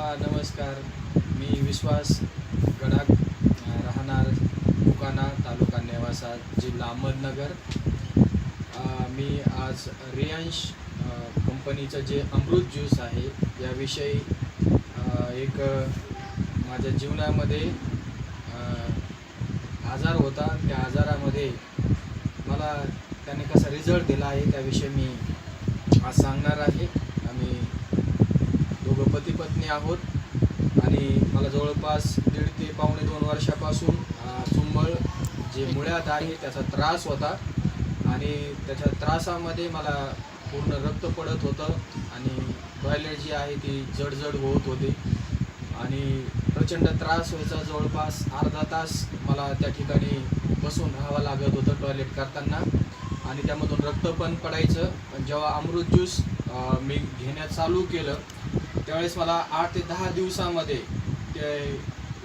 हा नमस्कार. मी विश्वास गडाख राहणार दुकाना तालुका नेवासा जिल्हा अहमदनगर. मी आज रियांश कंपनीचं जे अमृत ज्यूस आहे याविषयी एक माझ्या जीवनामध्ये आजार होता. त्या आजारामध्ये मला त्याने कसा रिझल्ट दिला आहे त्याविषयी मी आज सांगणार आहे. आम्ही पती पत्नी आहोत. आणि मला जवळपास दीड ते पावणे दोन वर्षापासून सुंबळ जे मुळ्यात आहे त्याचा त्रास होता. आणि त्याच्या त्रासामध्ये मला पूर्ण रक्त पडत होतं आणि टॉयलेट जी आहे ती जडजड होत होती. आणि प्रचंड त्रास व्हायचा. जवळपास अर्धा तास मला त्या ठिकाणी बसून राहावं लागत होतं टॉयलेट करताना. आणि त्यामधून रक्त पण पडायचं. पण जेव्हा अमृत ज्यूस मी घेण्यात चालू केलं त्यावेळेस मला आठ ते दहा दिवसामध्ये ते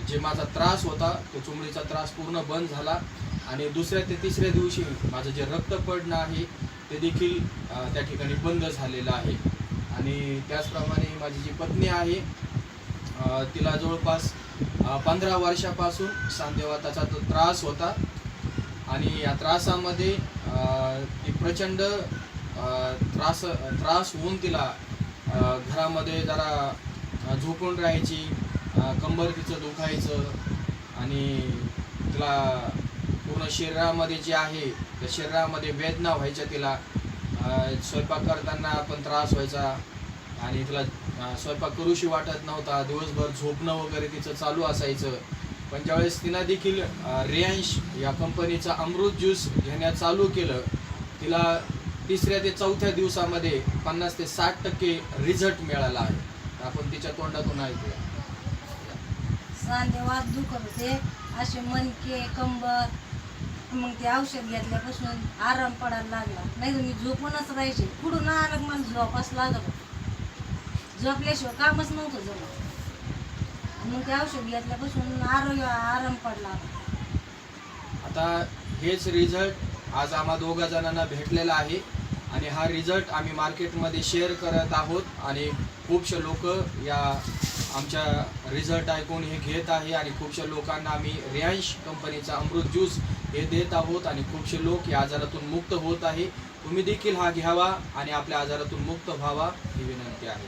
जे माझा त्रास होता तो चुमडीचा त्रास पूर्ण बंद झाला. आणि दुसऱ्या ते तिसऱ्या दिवशी माझं जे रक्त पडणं आहे ते देखील त्या ठिकाणी बंद झालेलं आहे. आणि त्याचप्रमाणे माझी जी पत्नी आहे तिला जवळपास पंधरा वर्षापासून सांधेवाताचा तो त्रास होता. आणि या त्रासामध्ये ती प्रचंड त्रास त्रास होऊन तिला घरामध्ये जरा झोपून राहायची कंबरकीचं कंबर तिचं दुखायचं आणि तिला पूर्ण शरीरामध्ये जे आहे त्या शरीरामध्ये वेदना व्हायच्या तिला. स्वयंपाक करताना पण त्रास व्हायचा आणि तिला स्वयंपाक करूशी वाटत नव्हता. दिवसभर झोपणं वगैरे तिचं चालू असायचं. पण ज्यावेळेस तिनं देखील अ, रियांश या कंपनीचा अमृत ज्यूस घेण्यात चालू केलं तिला तिसऱ्या ते चौथ्या दिवसामध्ये पन्नास ते साठ टक्के रिझल्ट मिळाला आहे. आपण तिच्या तोंडातून ऐकूया. सांधेवात दुखत होते. असे मणके कंबर मग ते औषध घेतल्यापासून आराम पडायला लागला. नाही तर मी झोपूनच राहायचे. कुठून आलं मला झोपास लागत होतं. झोपल्याशिवाय कामच नव्हतं जमत मग ते औषध घेतल्यापासून आरोग्य आराम पडला. आता हेच रिझल्ट आज आम्हा दोघा जणांना भेटलेला आहे आणि हा रिझल्ट आम्ही मार्केटमध्ये शेअर करत आहोत आणि खूपशे लोक या आमच्या रिझल्ट ऐकून हे घेत आहे आणि खूपशा लोकांना आम्ही रियांश कंपनीचा अमृत ज्यूस हे देत आहोत आणि खूपशे लोक या आजारातून मुक्त होत आहे. तुम्ही देखील हा घ्यावा आणि आपल्या आजारातून मुक्त व्हावा ही विनंती आहे.